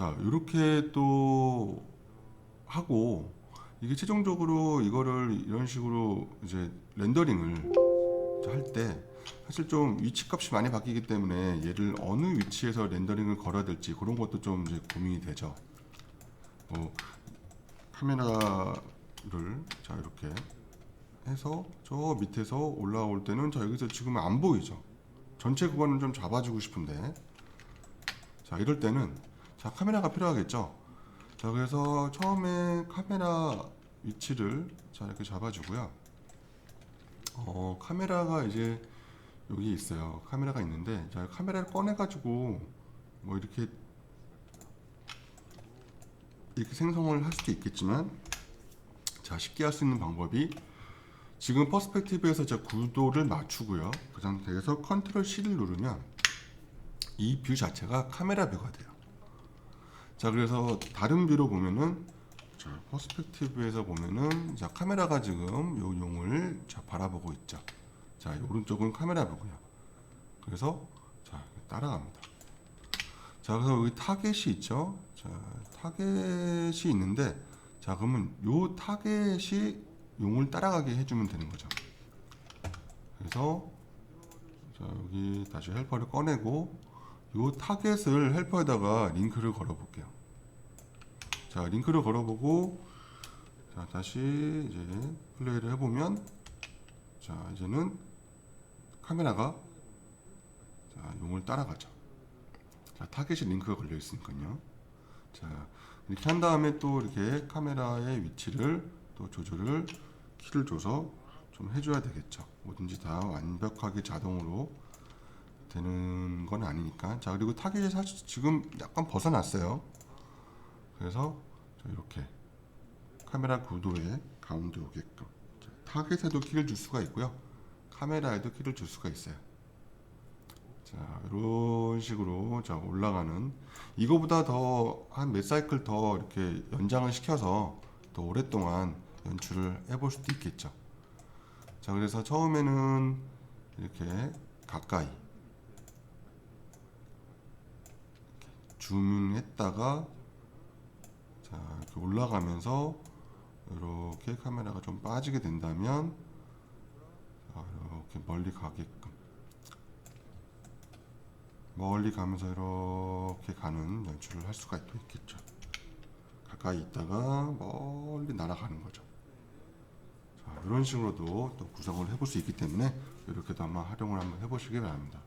자, 이렇게 또 하고 이게 최종적으로 이거를 이런 식으로 이제 렌더링을 할 때 사실 좀 위치 값이 많이 바뀌기 때문에 얘를 어느 위치에서 렌더링을 걸어야 될지 그런 것도 좀 이제 고민이 되죠. 뭐 카메라를 자 이렇게 해서 저 밑에서 올라올 때는 자 여기서 지금 안 보이죠. 전체 구간을 좀 잡아주고 싶은데 자 이럴 때는 자 카메라가 필요하겠죠. 자 그래서 처음에 카메라 위치를 자 이렇게 잡아주고요. 어 카메라가 이제 여기 있어요. 카메라가 있는데 자 카메라를 꺼내 가지고 뭐 이렇게 이렇게 생성을 할 수도 있겠지만 자 쉽게 할 수 있는 방법이 지금 퍼스펙티브에서 자 구도를 맞추고요. 그 상태에서 컨트롤 C를 누르면 이 뷰 자체가 카메라 뷰가 돼요. 자 그래서 다른 뷰로 보면은 자 퍼스펙티브에서 보면은 자 카메라가 지금 요 용을 자 바라보고 있죠. 자 오른쪽은 카메라 뷰고요. 그래서 자 따라갑니다. 자 그래서 여기 타겟이 있죠. 자 타겟이 있는데 자 그러면 요 타겟이 용을 따라가게 해주면 되는 거죠. 그래서 자 여기 다시 헬퍼를 꺼내고 요 타겟을 헬퍼에다가 링크를 걸어 볼게요. 자 링크를 걸어 보고 자 다시 이제 플레이를 해보면 자 이제는 카메라가 자 용을 따라가죠. 자 타겟이 링크가 걸려 있으니까요. 자 이렇게 한 다음에 또 이렇게 카메라의 위치를 또 조절을 키를 줘서 좀 해줘야 되겠죠. 뭐든지 다 완벽하게 자동으로 되는 건 아니니까. 자 그리고 타겟이 사실 지금 약간 벗어났어요. 그래서 자, 이렇게 카메라 구도에 가운데 오게끔 자, 타겟에도 키를 줄 수가 있고요. 카메라에도 키를 줄 수가 있어요. 자 이런 식으로 자 올라가는 이거보다 더 한 몇 사이클 더 이렇게 연장을 시켜서 더 오랫동안 연출을 해볼 수도 있겠죠. 자 그래서 처음에는 이렇게 가까이 줌했다가 자 이렇게 올라가면서 이렇게 카메라가 좀 빠지게 된다면 자, 이렇게 멀리 가게끔 멀리 가면서 이렇게 가는 연출을 할 수가 또 있겠죠. 가까이 있다가 멀리 날아가는 거죠. 자, 이런 식으로도 또 구성을 해볼 수 있기 때문에 이렇게도 한번 활용을 한번 해보시기 바랍니다.